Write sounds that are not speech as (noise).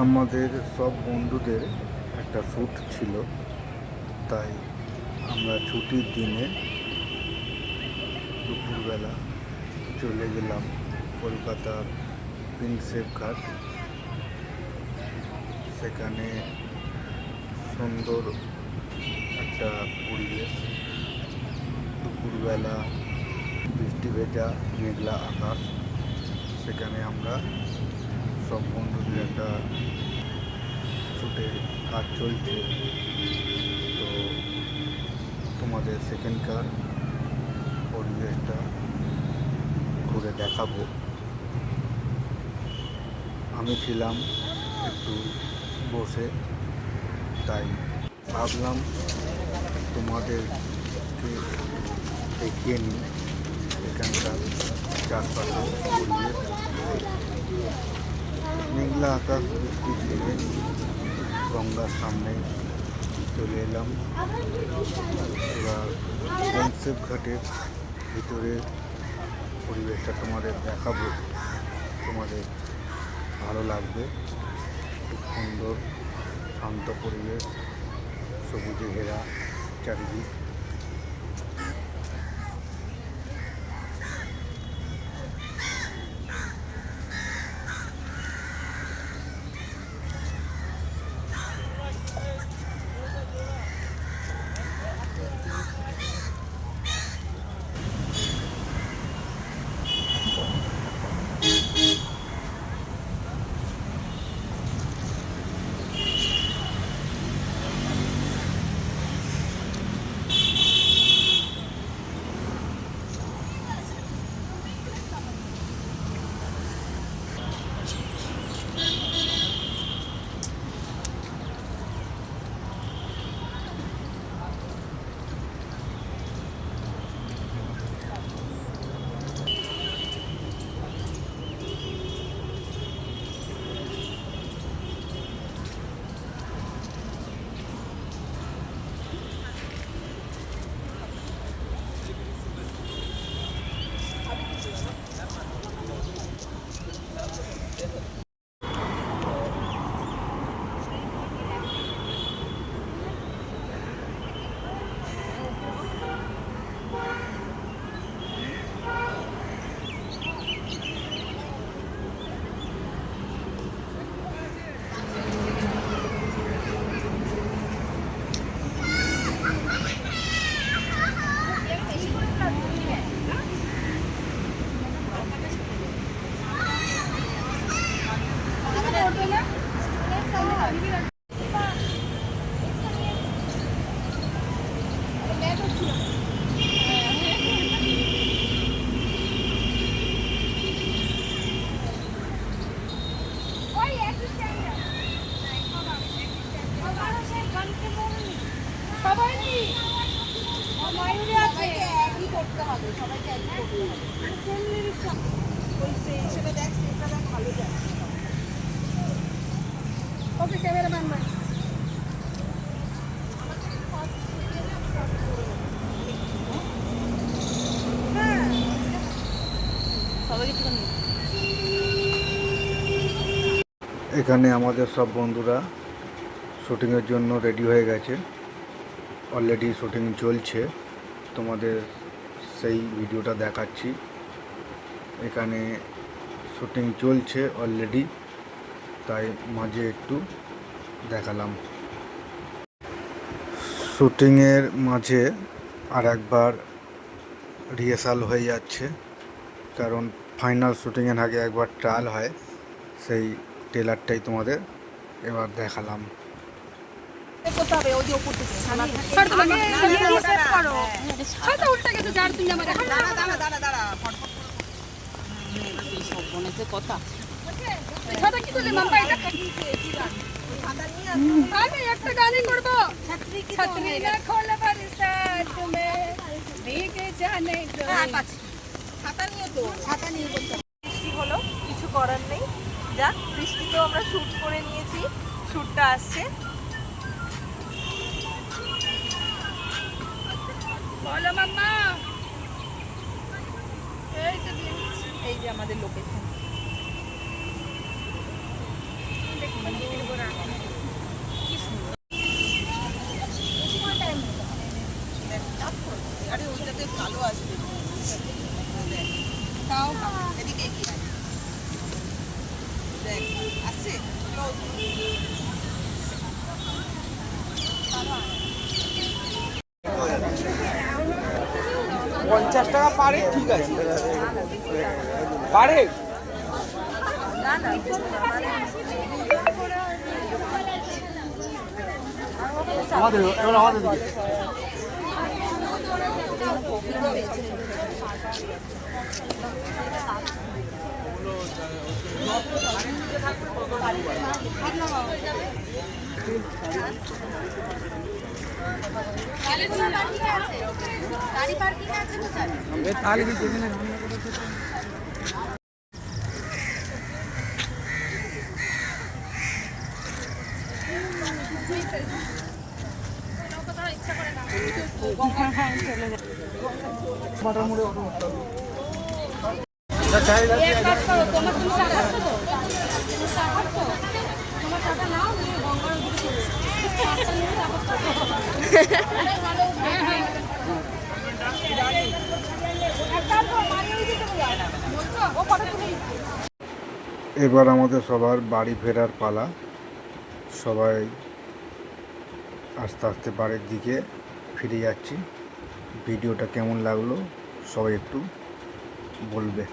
আমাদের সব বন্ধুদের একটা শ্যুট ছিল। তাই আমরা ছুটির দিনে দুপুরবেলা চলে গেলাম কলকাতার প্রিন্সেপ ঘাট। সেখানে সুন্দর একটা পরিবেশ। দুপুরবেলা বৃষ্টি ভেজা, মেঘলা আকাশ। সেখানে আমরা সব বন্ধুদের একটা শুটের কাজ চলছে। তো তোমাদের সেকেন্ডকার পরিবেশটা ঘুরে দেখাবো। আমি ছিলাম একটু বসে, তাই ভাবলাম তোমাদেরকে দেখিয়ে নিই এখানকার চারপাশে পরিবেশ। মেঘলা আকাশ বৃষ্টির দিনে গঙ্গার সামনে চলে এলাম। এবার কনসেপ্ট ঘাটের ভিতরে পরিবেশটা তোমাদের দেখাবো। তোমাদের ভালো লাগবে। খুব সুন্দর, শান্ত পরিবেশ, সবুজে ঘেরা চারিদিক। করতে হবে সবাইকে একই করতে হবে। ওই সেই হিসেবে দেখ সেটা দেখ ভালো যায় ওকে ক্যামেরাম্যান ভাই এখানে আমাদের সব বন্ধুরা শুটিংয়ের জন্য রেডি হয়ে গেছে। অলরেডি শুটিং চলছে। তোমাদের সেই ভিডিওটা দেখাচ্ছি। এখানে শুটিং চলছে অলরেডি তাই মাঝে একটু দেখালাম। শুটিংয়ের মাঝে আর একবার রিহার্সাল হয়ে যাচ্ছে, কারণ ফাইনাল শুটিংয়ের আগে একবার ট্রায়াল হয়, সেই ট্রেলারটাই তোমাদের এবার দেখালাম। করতে হবে ওই কথা আমি একটা গানই করব ছাতা নিয়ে তো ছাতা নিয়ে বৃষ্টি হলো, কিছু করার নেই। যাক, বৃষ্টিতেও আমরা শ্যুট করে নিয়েছি। শ্যুটটা আসছে। বলো, মাম্মা। এই যে এই যে আমাদের লোকেশন মানে আরে ওইটাতে কালো আসবে। তাও এদিকে কি দেখ আসছে পঞ্চাশ টাকা পারে? ঠিক আছে। পারে? আমাদের এবার আমাদের দিকে। গাড়ি পার্কিং আছে কোথায় কাজ করো তোমার নাও (laughs) এবার আমাদের সবার বাড়ি ফেরার পালা। সবাই আস্তে আস্তে বাড়ির দিকে ফিরে যাচ্ছি। ভিডিওটা কেমন লাগল সবাই একটু বলবে।